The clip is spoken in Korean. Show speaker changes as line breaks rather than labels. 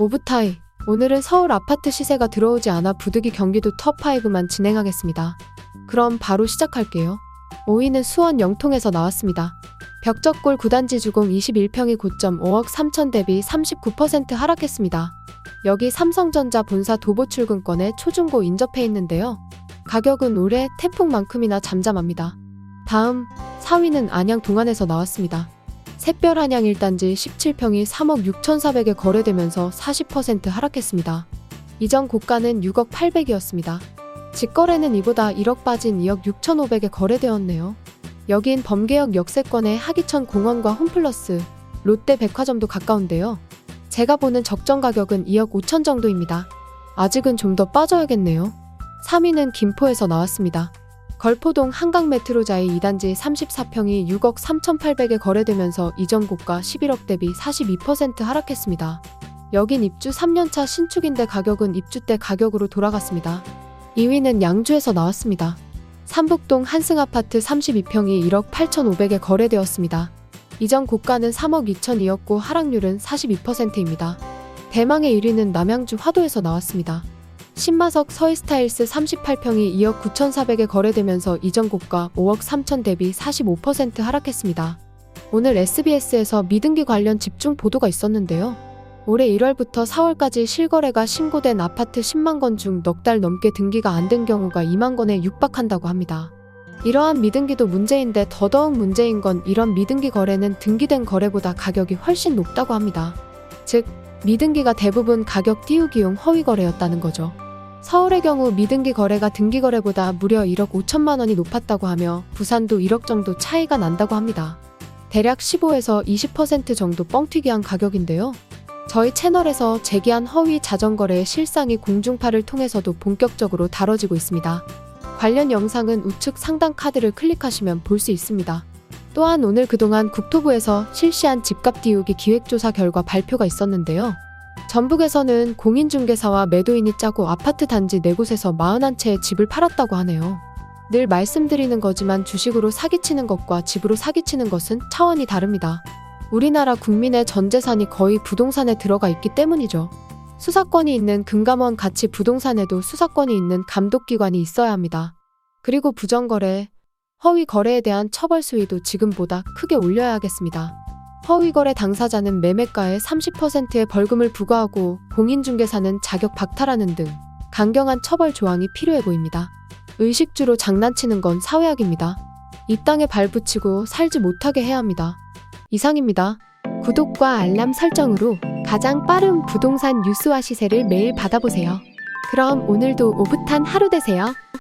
오브타이. 오늘은 서울 아파트 시세가 들어오지 않아 부득이 경기도 top5만 진행하겠습니다. 그럼 바로 시작할게요. 5위는 수원 영통에서 나왔습니다. 벽적골 9단지 주공 21평이 고점 5억 3천 대비 39% 하락했습니다. 여기 삼성전자 본사 도보 출근권에 초중고 인접해 있는데요. 가격은 올해 태풍만큼이나 잠잠합니다. 다음 4위는 안양 동안에서 나왔습니다. 샛별 한양 1단지 17평이 3억 6,400에 거래되면서 40% 하락했습니다. 이전 고가는 6억 800이었습니다. 직거래는 이보다 1억 빠진 2억 6,500에 거래되었네요. 여긴 범계역 역세권에 하기천 공원과 홈플러스, 롯데 백화점도 가까운데요. 제가 보는 적정 가격은 2억 5천 정도입니다. 아직은 좀 더 빠져야겠네요. 3위는 김포에서 나왔습니다. 걸포동 한강메트로자이 2단지 34평이 6억 3,800에 거래되면서 이전 고가 11억 대비 42% 하락했습니다. 여긴 입주 3년차 신축인데 가격은 입주 때 가격으로 돌아갔습니다. 2위는 양주에서 나왔습니다. 삼북동 한승아파트 32평이 1억 8,500에 거래되었습니다. 이전 고가는 3억 2천이었고 하락률은 42%입니다. 대망의 1위는 남양주 화도에서 나왔습니다. 신마석 서해스타일스 38평이 2억 9,400에 거래되면서 이전 고가 5억 3천 대비 45% 하락했습니다. 오늘 SBS에서 미등기 관련 집중 보도가 있었는데요. 올해 1월부터 4월까지 실거래가 신고된 아파트 10만 건 중 넉 달 넘게 등기가 안 된 경우가 2만 건에 육박한다고 합니다. 이러한 미등기도 문제인데 더더욱 문제인 건 이런 미등기 거래는 등기된 거래보다 가격이 훨씬 높다고 합니다. 즉, 미등기가 대부분 가격 띄우기용 허위 거래였다는 거죠. 서울의 경우 미등기 거래가 등기 거래보다 무려 1억 5천만 원이 높았다고 하며 부산도 1억 정도 차이가 난다고 합니다. 대략 15에서 20% 정도 뻥튀기한 가격인데요. 저희 채널에서 제기한 허위 자전거래의 실상이 공중파를 통해서도 본격적으로 다뤄지고 있습니다. 관련 영상은 우측 상단 카드를 클릭하시면 볼 수 있습니다. 또한 오늘 그동안 국토부에서 실시한 집값 띄우기 기획조사 결과 발표가 있었는데요. 전북에서는 공인중개사와 매도인이 짜고 아파트 단지 4곳에서 41채의 집을 팔았다고 하네요. 늘 말씀드리는 거지만 주식으로 사기치는 것과 집으로 사기치는 것은 차원이 다릅니다. 우리나라 국민의 전 재산이 거의 부동산에 들어가 있기 때문이죠. 수사권이 있는 금감원 같이 부동산에도 수사권이 있는 감독기관이 있어야 합니다. 그리고 부정거래, 허위 거래에 대한 처벌 수위도 지금보다 크게 올려야 하겠습니다. 허위 거래 당사자는 매매가의 30%의 벌금을 부과하고 공인중개사는 자격 박탈하는 등 강경한 처벌 조항이 필요해 보입니다. 의식주로 장난치는 건 사회악입니다. 이 땅에 발붙이고 살지 못하게 해야 합니다. 이상입니다. 구독과 알람 설정으로 가장 빠른 부동산 뉴스와 시세를 매일 받아보세요. 그럼 오늘도 오붓한 하루 되세요.